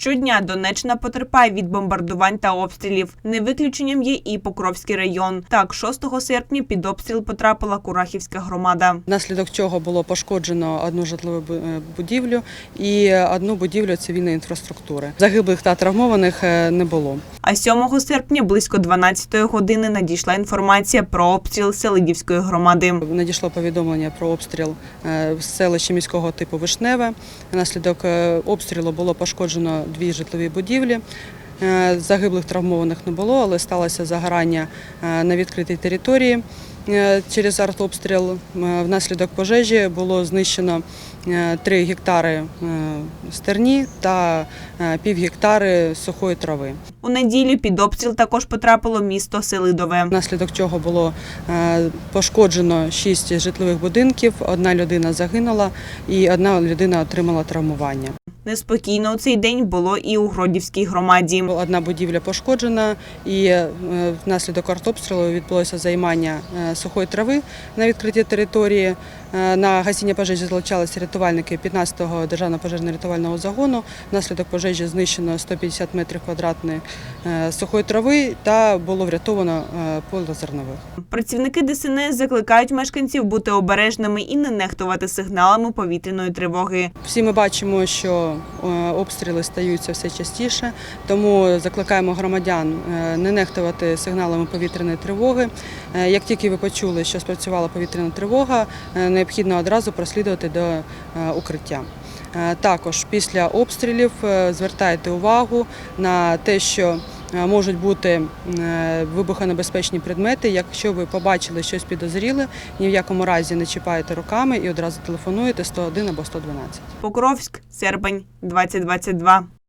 Щодня Донеччина потерпає від бомбардувань та обстрілів. Не виключенням є і Покровський район. Так, 6 серпня під обстріл потрапила Курахівська громада. Внаслідок чого було пошкоджено одну житлову е, будівлю і одну будівлю цивільної інфраструктури. Загиблих та травмованих е, не було. А 7 серпня близько 12 години надійшла інформація про обстріл Селидівської громади. Надійшло повідомлення про обстріл е, в селищі міського типу Вишневе. Внаслідок обстрілу було пошкоджено дві житлові будівлі. Е, Загиблих травмованих не було, але сталося загорання е, на відкритій території. Е, Через артобстріл внаслідок пожежі було знищено 3 гектари стерні та пів гектари сухої трави. У неділю під обстріл також потрапило місто Селидове. Внаслідок чого було пошкоджено шість житлових будинків, одна людина загинула і одна людина отримала травмування. Неспокійно у цей день було і у Гродівській громаді. Одна будівля пошкоджена, і е, внаслідок артобстрілу відбулося займання е, сухої трави на відкритій території. Е, На гасіння пожежі залучалися рятувальники 15-го державного пожежно-рятувального загону. Внаслідок пожежі знищено 150 метрів квадратних е, сухої трави та було врятовано е, поле зернових. Працівники ДСНС закликають мешканців бути обережними і не нехтувати сигналами повітряної тривоги. Всі ми бачимо, що обстріли стаються все частіше, тому закликаємо громадян не нехтувати сигналами повітряної тривоги. Як тільки ви почули, що спрацювала повітряна тривога, е, необхідно одразу прослідувати до е, укриття. Е, Також після обстрілів е, звертайте увагу на те, що можуть бути вибухонебезпечні предмети. Якщо ви побачили щось підозріле, ні в якому разі не чіпаєте руками і одразу телефонуєте 101 або 112. Покровськ, серпень, 2022.